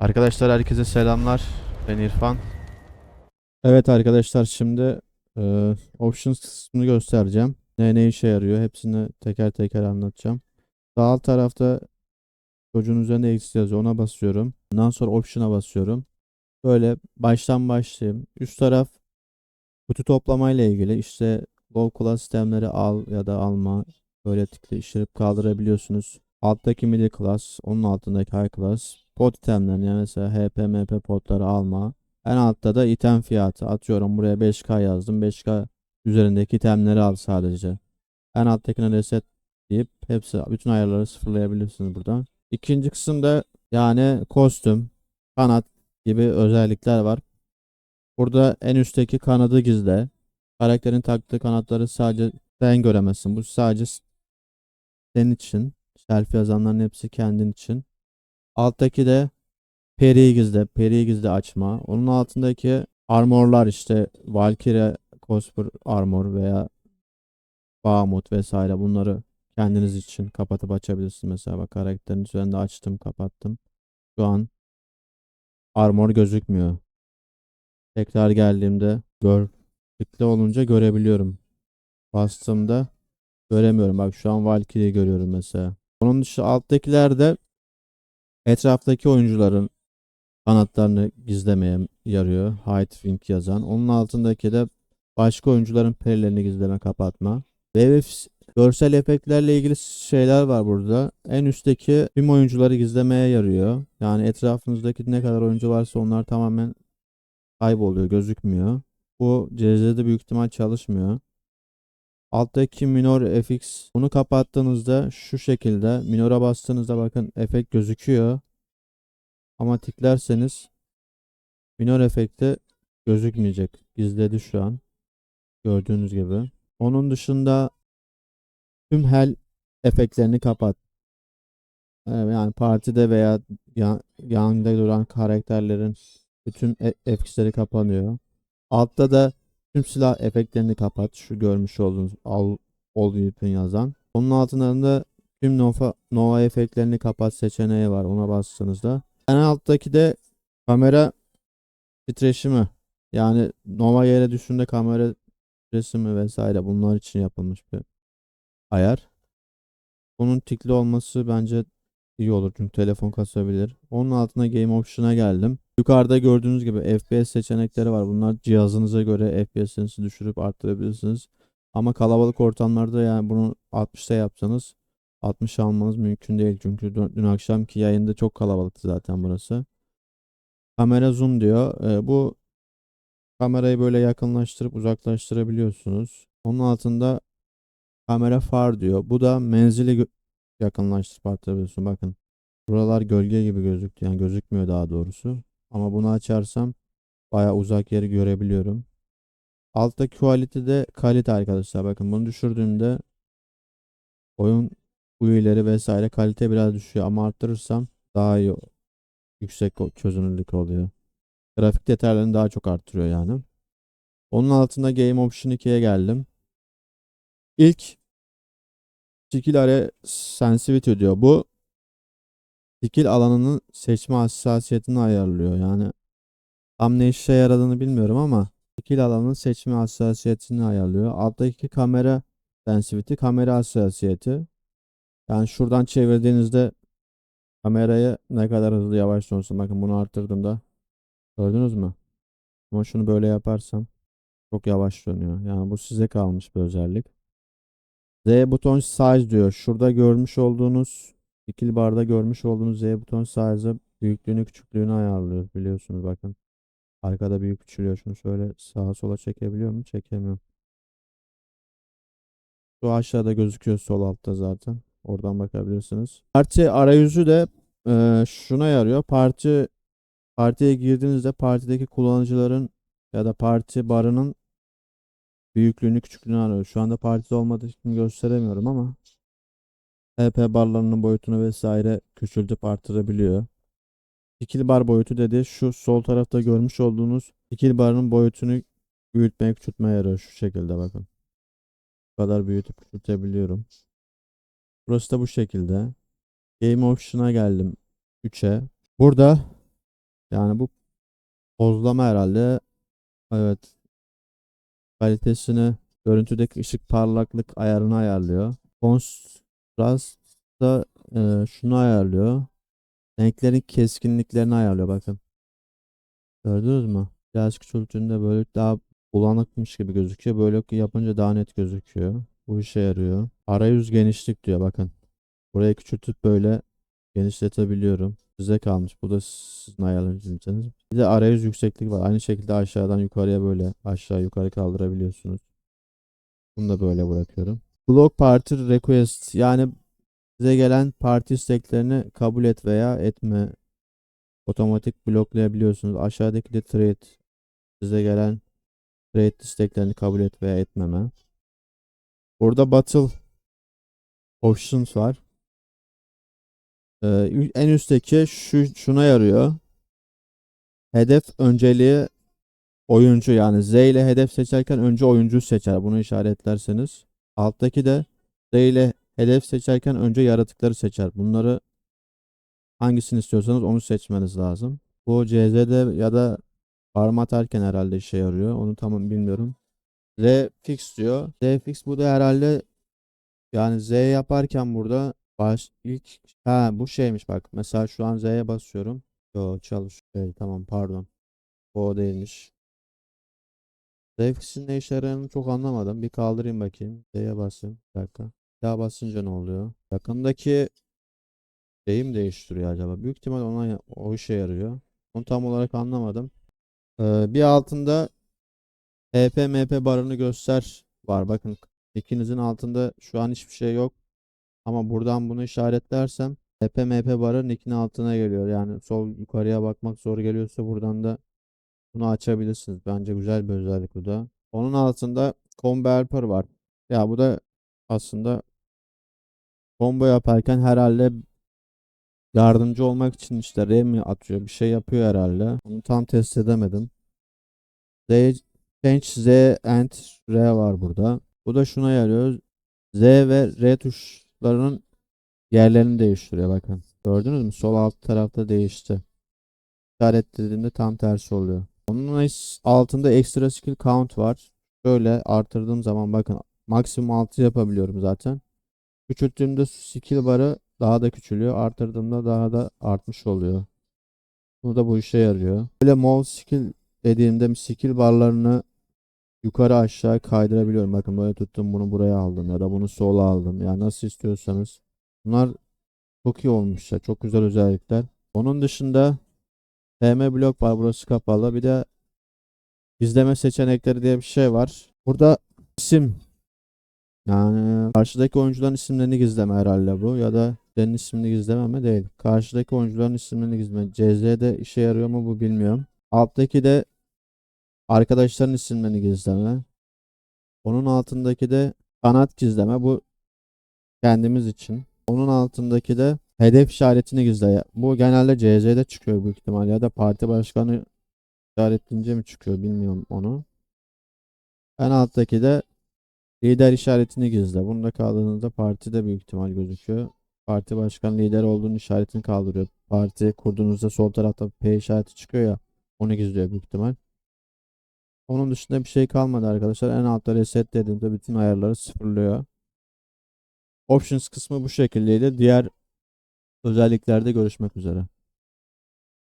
Arkadaşlar herkese selamlar. Ben İrfan. Evet arkadaşlar şimdi e, options kısmını göstereceğim. Ne ne işe yarıyor hepsini teker teker anlatacağım. Sağ alt tarafta çocuğun üzerinde eksi yazıyor ona basıyorum. Ondan sonra option'a basıyorum. Böyle baştan başlayayım. Üst taraf kutu toplama ile ilgili işte low class sistemleri al ya da alma böyle tıkla işleyip kaldırabiliyorsunuz. Alttaki middle class, onun altındaki high class, pot itemlerini yani mesela HP, MP potları alma. En altta da item fiyatı. Atıyorum buraya 5K yazdım. 5K üzerindeki itemleri al sadece. En alttakine reset deyip hepsi bütün ayarları sıfırlayabilirsiniz buradan. İkinci kısımda yani kostüm, kanat gibi özellikler var. Burada en üstteki kanadı gizle. Karakterin taktığı kanatları sadece sen göremezsin. Bu sadece senin için. Selfie yazanların hepsi kendin için. Alttaki de Peri'yi gizle. Peri'yi gizle açma. Onun altındaki armorlar işte Valkyrie Cosper armor veya Bahamut vesaire bunları kendiniz için kapatıp açabilirsiniz. Mesela bak karakterin üzerinde açtım kapattım. Şu an armor gözükmüyor. Tekrar geldiğimde gör tıklı olunca görebiliyorum. Bastığımda göremiyorum. Bak şu an Valkyrie'yi görüyorum mesela. Onun dışı alttakilerde etraftaki oyuncuların kanatlarını gizlemeye yarıyor. Hide Wing yazan. Onun altındaki de başka oyuncuların perilerini gizleme kapatma. Ve görsel efektlerle ilgili şeyler var burada. En üstteki tüm oyuncuları gizlemeye yarıyor. Yani etrafınızdaki ne kadar oyuncu varsa onlar tamamen kayboluyor, gözükmüyor. Bu CZ'de büyük ihtimal çalışmıyor. Alttaki minor fx bunu kapattığınızda şu şekilde minora bastığınızda bakın efekt gözüküyor. Ama tıklarsanız minor efekti gözükmeyecek. Gizledi şu an. Gördüğünüz gibi. Onun dışında tüm hel efektlerini kapat. Ee, Yani partide veya yan, yanında duran karakterlerin bütün e- FX'leri kapanıyor. Altta da tüm silah efektlerini kapat. Şu görmüş olduğunuz all weapon yazan. Onun altında tüm Nova, Nova efektlerini kapat seçeneği var. Ona bastığınızda. En alttaki de kamera titreşimi. Yani Nova yere düşünde kamera titreşimi vesaire bunlar için yapılmış bir ayar. Bunun tikli olması bence iyi olur çünkü telefon kasabilir. Onun altına Game Option'a geldim. Yukarıda gördüğünüz gibi FPS seçenekleri var. Bunlar cihazınıza göre FPS'inizi düşürüp arttırabilirsiniz. Ama kalabalık ortamlarda yani bunu 60'ta yapsanız 60 almanız mümkün değil. Çünkü dün, akşamki yayında çok kalabalıktı zaten burası. Kamera zoom diyor. Ee, bu kamerayı böyle yakınlaştırıp uzaklaştırabiliyorsunuz. Onun altında kamera far diyor. Bu da menzili yakınlaştırıp arttırabiliyorsun. Bakın. Buralar gölge gibi gözüktü. Yani gözükmüyor daha doğrusu. Ama bunu açarsam baya uzak yeri görebiliyorum. Alttaki quality de kalite arkadaşlar. Bakın bunu düşürdüğümde oyun UI'leri vesaire kalite biraz düşüyor ama arttırırsam daha iyi yüksek çözünürlük oluyor. Grafik detaylarını daha çok arttırıyor yani. Onun altında Game Option 2'ye geldim. İlk array sensitivity diyor. Bu skill alanının seçme hassasiyetini ayarlıyor. Yani tam ne işe yaradığını bilmiyorum ama skill alanının seçme hassasiyetini ayarlıyor. Alttaki kamera sensitivity, kamera hassasiyeti. Yani şuradan çevirdiğinizde kamerayı ne kadar hızlı yavaşlıyorsun. Bakın bunu arttırdığımda gördünüz mü? Ama şunu böyle yaparsam çok yavaş dönüyor. Yani bu size kalmış bir özellik. Z buton size diyor. Şurada görmüş olduğunuz ikili barda görmüş olduğunuz Z buton size'ı büyüklüğünü küçüklüğünü ayarlıyor biliyorsunuz bakın. Arkada büyük küçülüyor. Şunu şöyle sağa sola çekebiliyor mu? Çekemiyorum. Şu aşağıda gözüküyor sol altta zaten. Oradan bakabilirsiniz. Parti arayüzü de e, şuna yarıyor. Parti partiye girdiğinizde partideki kullanıcıların ya da parti barının büyüklüğünü küçüklüğünü arıyor. Şu anda partide olmadığı için gösteremiyorum ama EP barlarının boyutunu vesaire küçültüp artırabiliyor. İkili bar boyutu dedi şu sol tarafta görmüş olduğunuz ikili barın boyutunu büyütmeye küçültmeye yarıyor şu şekilde bakın. Bu kadar büyütüp küçültebiliyorum. Burası da bu şekilde. Game Option'a geldim 3'e. Burada Yani bu pozlama herhalde. Evet. Kalitesini görüntüdeki ışık parlaklık ayarını ayarlıyor. Kontrast da e, şunu ayarlıyor. Renklerin keskinliklerini ayarlıyor bakın. Gördünüz mü? Biraz küçültüğünde böyle daha bulanıkmış gibi gözüküyor. Böyle yapınca daha net gözüküyor. Bu işe yarıyor. Arayüz genişlik diyor bakın. Burayı küçültüp böyle genişletebiliyorum. Size kalmış. Bu da sizin ayarlayacağınız. Bir de arayüz yükseklik var. Aynı şekilde aşağıdan yukarıya böyle aşağı yukarı kaldırabiliyorsunuz. Bunu da böyle bırakıyorum. Block Party Request yani size gelen parti isteklerini kabul et veya etme otomatik bloklayabiliyorsunuz. Aşağıdaki de trade size gelen trade isteklerini kabul et veya etmeme. Burada battle options var. Ee, en üstteki şu şuna yarıyor. Hedef önceliği oyuncu yani Z ile hedef seçerken önce oyuncu seçer. Bunu işaretlerseniz. Alttaki de Z ile hedef seçerken önce yaratıkları seçer. Bunları hangisini istiyorsanız onu seçmeniz lazım. Bu CZ'de ya da parma atarken herhalde işe yarıyor. Onu tamam bilmiyorum. Z fix diyor. Z fix bu da herhalde yani Z yaparken burada baş ilk ha bu şeymiş bak. Mesela şu an Z'ye basıyorum. Yo çalış. Şey, tamam pardon. O değilmiş. Z fix'in ne işe yaradığını çok anlamadım. Bir kaldırayım bakayım. Z'ye basayım. Bir dakika. Daha basınca ne oluyor? Yakındaki şeyi mi değiştiriyor acaba? Büyük ihtimal ona o işe yarıyor. Onu tam olarak anlamadım. Ee, bir altında HP MP barını göster var. Bakın ikinizin altında şu an hiçbir şey yok. Ama buradan bunu işaretlersem HP MP barı nickin altına geliyor. Yani sol yukarıya bakmak zor geliyorsa buradan da bunu açabilirsiniz. Bence güzel bir özellik bu da. Onun altında combo helper var. Ya bu da aslında combo yaparken herhalde yardımcı olmak için işte R mi atıyor bir şey yapıyor herhalde. Onu tam test edemedim. Z Change Z and R var burada. Bu da şuna yarıyor. Z ve R tuşlarının yerlerini değiştiriyor bakın. Gördünüz mü? Sol alt tarafta değişti. İşaretlediğimde tam tersi oluyor. Onun altında extra skill count var. Şöyle artırdığım zaman bakın maksimum 6 yapabiliyorum zaten. Küçülttüğümde skill barı daha da küçülüyor. Artırdığımda daha da artmış oluyor. Bu da bu işe yarıyor. Böyle move skill dediğimde skill barlarını yukarı aşağı kaydırabiliyorum. Bakın böyle tuttum bunu buraya aldım ya da bunu sola aldım. Yani nasıl istiyorsanız. Bunlar çok iyi olmuşlar. Çok güzel özellikler. Onun dışında TM blok var. Burası kapalı. Bir de izleme seçenekleri diye bir şey var. Burada isim yani karşıdaki oyuncuların isimlerini gizleme herhalde bu ya da senin ismini gizleme mi değil. Karşıdaki oyuncuların isimlerini gizleme. CZ'de işe yarıyor mu bu bilmiyorum. Alttaki de arkadaşların isimlerini gizleme. Onun altındaki de kanat gizleme. Bu kendimiz için. Onun altındaki de hedef işaretini gizle. Bu genelde CZ'de çıkıyor büyük ihtimal ya da parti başkanı işaretleyince mi çıkıyor bilmiyorum onu. En alttaki de lider işaretini gizle. Bunu da kaldırdığınızda partide büyük ihtimal gözüküyor. Parti başkan lider olduğunu işaretini kaldırıyor. Parti kurduğunuzda sol tarafta P işareti çıkıyor ya. Onu gizliyor büyük ihtimal. Onun dışında bir şey kalmadı arkadaşlar. En altta reset dediğimde bütün ayarları sıfırlıyor. Options kısmı bu şekildeydi. Diğer özelliklerde görüşmek üzere.